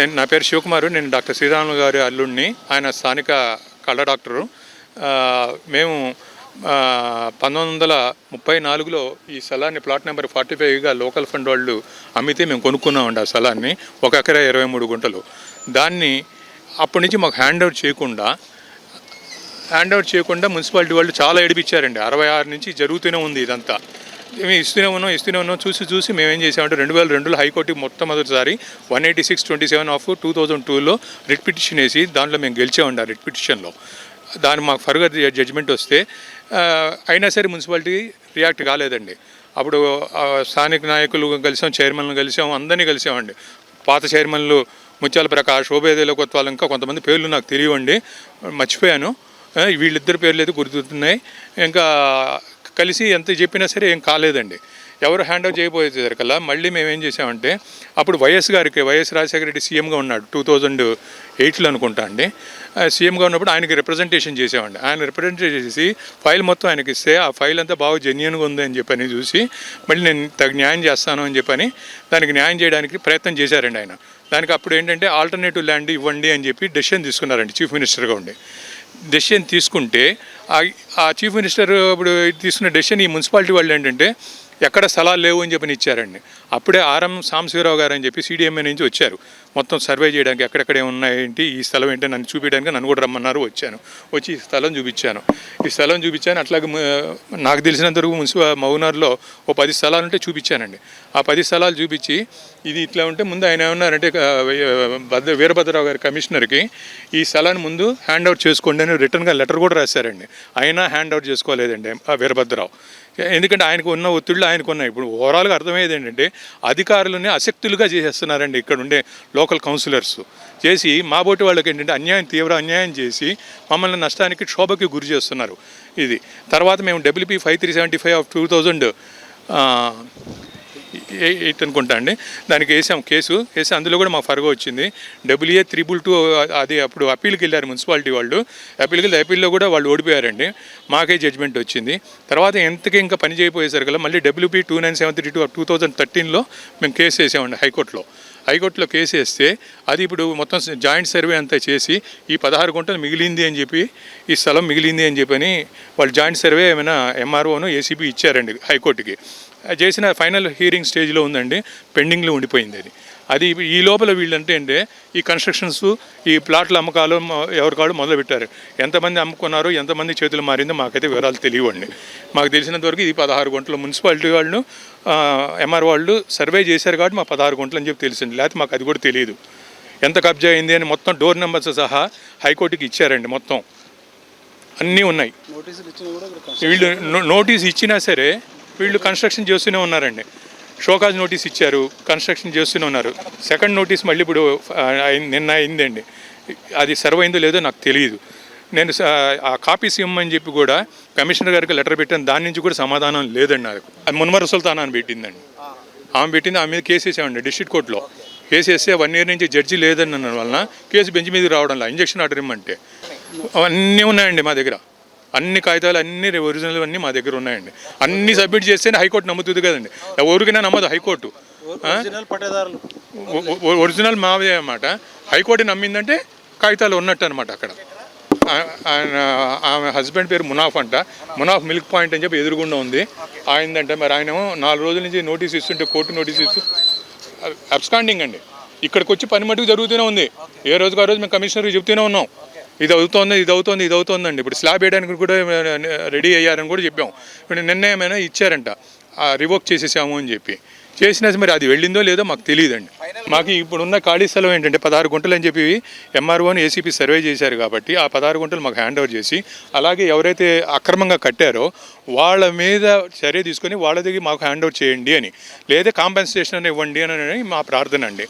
నేను నా పేరు శివకుమారు. నేను డాక్టర్ శ్రీరాములు గారి అల్లుడిని. ఆయన స్థానిక కళ్ళ డాక్టరు. మేము పంతొమ్మిది వందల ముప్పై నాలుగులో ఈ స్థలాన్ని ప్లాట్ నెంబర్ ఫార్టీ ఫైవ్గా లోకల్ ఫండ్ వాళ్ళు అమ్మితే మేము కొనుక్కున్నామండి ఆ స్థలాన్ని. ఒక ఎకరా ఇరవై మూడు గుంటలు. దాన్ని అప్పటి నుంచి మాకు హ్యాండ్ ఓవర్ చేయకుండా హ్యాండ్ ఓవర్ చేయకుండా మున్సిపాలిటీ వాళ్ళు చాలా ఏడిపించారండి. అరవై ఆరు నుంచి జరుగుతూనే ఉంది ఇదంతా. మేము ఇస్తూనే ఉన్నాం ఇస్తూనే ఉన్నాం. చూసి చూసి మేము ఏం చేసామంటే రెండు వేల రెండులో హైకోర్టు మొట్టమొదటిసారి one eighty six twenty seven of two thousand టూలో రిట్ పిటిషన్ వేసి దాంట్లో మేము గెలిచామండి ఆ రిట్ పిటిషన్లో. దాని మాకు ఫర్దర్ జడ్జిమెంట్ వస్తే అయినా సరే మున్సిపాలిటీ రియాక్ట్ కాలేదండి. అప్పుడు స్థానిక నాయకులు కలిసాం చైర్మన్లు కలిసాం అందరినీ కలిసామండి. పాత చైర్మన్లు ముత్యాల ప్రకాష్ శోభేదేల కొత్వాలు ఇంకా కొంతమంది పేర్లు నాకు తెలియవండి. మర్చిపోయాను. వీళ్ళిద్దరు వీళ్ళిద్దరి పేర్లు అయితే గుర్తుంటున్నాయి ఇంకా కలిసి ఎంత చెప్పినా సరే ఏం కాలేదండి. ఎవరు హ్యాండ్ ఓవర్ చేయబోయేసరికల్లా మళ్ళీ మేము ఏం చేసామంటే అప్పుడు వైఎస్ గారికి వైఎస్ రాజశేఖర రెడ్డి సీఎంగా ఉన్నాడు టూ థౌజండ్ ఎయిట్లో అనుకుంటా అండి. సీఎంగా ఉన్నప్పుడు ఆయనకి రిప్రజెంటేషన్ చేసామండి ఆయన రిప్రజెంటేషన్ చేసి ఫైల్ మొత్తం ఆయనకి ఇస్తే ఆ ఫైల్ అంతా బాగా జెన్యున్గా ఉంది అని చెప్పని చూసి మళ్ళీ నేను తగు న్యాయం చేస్తాను అని చెప్పని దానికి న్యాయం చేయడానికి ప్రయత్నం చేశారండి ఆయన. దానికి అప్పుడు ఏంటంటే ఆల్టర్నేటివ్ ల్యాండ్ ఇవ్వండి అని చెప్పి డెసిషన్ తీసుకున్నారండి. చీఫ్ మినిస్టర్గా ఉండి. డెసిషన్ తీసుకుంటే ఆ- చీఫ్ మినిస్టర్ ఇప్పుడు తీసుకున్న డెసిషన్ ఈ మున్సిపాలిటీ వాళ్ళు ఏంటంటే ఎక్కడ స్థలాలు లేవు అని చెప్పి ఇచ్చారండి. అప్పుడే ఆర్ఎం సాంబశివరావు గారు అని చెప్పి సిడిఎంఏ నుంచి వచ్చారు. మొత్తం సర్వే చేయడానికి ఎక్కడెక్కడే ఉన్నాయేంటి ఈ స్థలం ఏంటి నన్ను చూపించడానికి నన్ను కూడా రమ్మన్నారు వచ్చాను. వచ్చి ఈ స్థలం చూపించాను. ఈ స్థలం చూపించాను అట్లాగే నాకు తెలిసినంత వరకు మున్సిపా మౌనార్లో ఓ పది స్థలాలు ఉంటే చూపించానండి. ఆ పది స్థలాలు చూపించి ఇది ఇట్లా ఉంటే ముందు ఆయన ఏమన్నారంటే భద్ర వీరభద్రరావు గారి కమిషనర్కి ఈ స్థలాన్ని ముందు హ్యాండ్ అవుట్ చేసుకోండి అని రిటర్న్గా లెటర్ కూడా రాశారండి. అయినా హ్యాండ్ అవుట్ చేసుకోలేదండి ఆ వీరభద్రరావు. ఎందుకంటే ఆయనకు ఉన్న ఒత్తిళ్ళు ఆయనకు ఉన్నాయి. ఇప్పుడు ఓవరాల్గా అర్థమయ్యేది ఏంటంటే అధికారులని అశక్తులుగా చేసేస్తున్నారండి. ఇక్కడ ఉండే లోకల్ కౌన్సిలర్స్ చేసి మా బోటి వాళ్ళకి ఏంటంటే అన్యాయం తీవ్ర అన్యాయం చేసి మమ్మల్ని నష్టానికి క్షోభకి గురి చేస్తున్నారు ఇది. తర్వాత మేము WP five three seventy five of two thousand eight అనుకుంటా అండి. దానికి వేసాం కేసు వేసి అందులో కూడా మా ఫరగ వచ్చింది. డబ్ల్యూఏ త్రిబుల్ టూ అది అప్పుడు అప్పీల్కి వెళ్ళారు మున్సిపాలిటీ వాళ్ళు. అప్పీల్కి వెళ్ళి అప్పీల్లో కూడా వాళ్ళు ఓడిపోయారండి. మాకే జడ్జ్మెంట్ వచ్చింది. తర్వాత ఎంతకి ఇంకా పని చేయపోయేసరికి మళ్ళీ WP two nine seven three two two thousand థర్టీన్లో మేము కేసు వేసామండి హైకోర్టులో. హైకోర్టులో కేసు వేస్తే అది ఇప్పుడు మొత్తం జాయింట్ సర్వే అంతా చేసి ఈ పదహారు గుంటలు మిగిలింది అని చెప్పి ఈ స్థలం మిగిలింది అని చెప్పని వాళ్ళు జాయింట్ సర్వే ఏమైనా ఎంఆర్ఓను ఏసీబీ ఇచ్చారండి హైకోర్టుకి. అది చేసిన ఫైనల్ హీరింగ్ స్టేజ్లో ఉందండి పెండింగ్లో ఉండిపోయింది అది. అది ఈ లోపల వీళ్ళంటే అంటే ఈ కన్స్ట్రక్షన్స్ ఈ ప్లాట్ల అమ్మకాలు ఎవరికాడు మొదలుపెట్టారు. ఎంతమంది అమ్ముకున్నారు ఎంతమంది చేతులు మారిందో మాకైతే వివరాలు తెలియవండి. మాకు తెలిసినంత వరకు ఇది పదహారు గంటలు. మున్సిపాలిటీ వాళ్ళు ఎంఆర్ వాళ్ళు సర్వే చేశారు కాబట్టి మా పదహారు గంటలు అని చెప్పి తెలిసింది. లేకపోతే మాకు అది కూడా తెలియదు. ఎంత కబ్జా అయింది అని మొత్తం డోర్ నెంబర్స్ సహా హైకోర్టుకి ఇచ్చారండి మొత్తం. అన్నీ ఉన్నాయి. వీళ్ళు నోటీస్ ఇచ్చినా సరే వీళ్ళు కన్స్ట్రక్షన్ చేస్తూనే ఉన్నారండి. షోకాజ్ నోటీస్ ఇచ్చారు కన్స్ట్రక్షన్ చేస్తూనే ఉన్నారు. సెకండ్ నోటీస్ మళ్ళీ ఇప్పుడు నిన్న అయిందండి. అది సర్వ్ అయిందో లేదో నాకు తెలియదు నేను స- ఆ కాపీస్ ఇవ్వమని చెప్పి కూడా కమిషనర్ గారికి లెటర్ పెట్టాను. దాని నుంచి కూడా సమాధానం లేదండి నాకు. అది మున్మర సుల్తాన్ అని పెట్టిందండి. ఆమె పెట్టింది ఆమె మీద కేసు వేసామండి డిస్ట్రిక్ట్ కోర్టులో. కేసు వేస్తే వన్ ఇయర్ నుంచి జడ్జి లేదన్న వలన కేసు బెంచ్ మీదకి రావడంలా ఇంజక్షన్ ఆర్డర్ ఇమ్మంటే. అన్నీ ఉన్నాయండి మా దగ్గర. అన్ని కాగితాలు అన్ని ఒరిజినల్ అన్నీ మా దగ్గర ఉన్నాయండి. అన్ని సబ్మిట్ చేస్తేనే హైకోర్టు నమ్ముతుంది కదండి. ఎవరికైనా నమ్మదు హైకోర్టు? ఒరిజినల్ మావే అన్నమాట. హైకోర్టు నమ్మిందంటే కాగితాలు ఉన్నట్టు అనమాట అక్కడ. ఆయన ఆమె హస్బెండ్ పేరు మునాఫ్ అంట. మునాఫ్ మిల్క్ పాయింట్ అని చెప్పి ఎదురుగుండా ఉంది. ఆయనదంట మరి ఆయన నాలుగు రోజుల నుంచి నోటీస్ ఇస్తుంటే కోర్టు నోటీస్ ఇస్తూ అబ్స్కాండింగ్ అండి. ఇక్కడికి వచ్చి పని మటుకు జరుగుతూనే ఉంది. ఏ రోజుకు ఆ రోజు మేము కమిషనర్కి చెప్తూనే ఉన్నాం. ఇది అవుతోంది ఇది అవుతోంది ఇది అవుతోందండి. ఇప్పుడు స్లాబ్ వేయడానికి కూడా రెడీ అయ్యారని కూడా చెప్పాం ఇప్పుడు నిన్న ఏమైనా ఇచ్చారంట రివోక్ చేసేసాము అని చెప్పి. చేసినా మరి అది వెళ్ళిందో లేదో మాకు తెలియదండి. మాకు ఇప్పుడున్న ఖాళీ స్థలం ఏంటంటే పదహారు గుంటలు అని చెప్పి ఎంఆర్ఓని ఏసీపీ సర్వే చేశారు కాబట్టి ఆ పదహారు గుంటలు మాకు హ్యాండ్ ఓవర్ చేసి అలాగే ఎవరైతే అక్రమంగా కట్టారో వాళ్ళ మీద చర్య తీసుకొని వాళ్ళ దగ్గర మాకు హ్యాండ్ ఓవర్ చేయండి అని లేదా కాంపెన్సేషన్ ఇవ్వండి అని మా ప్రార్థన అండి.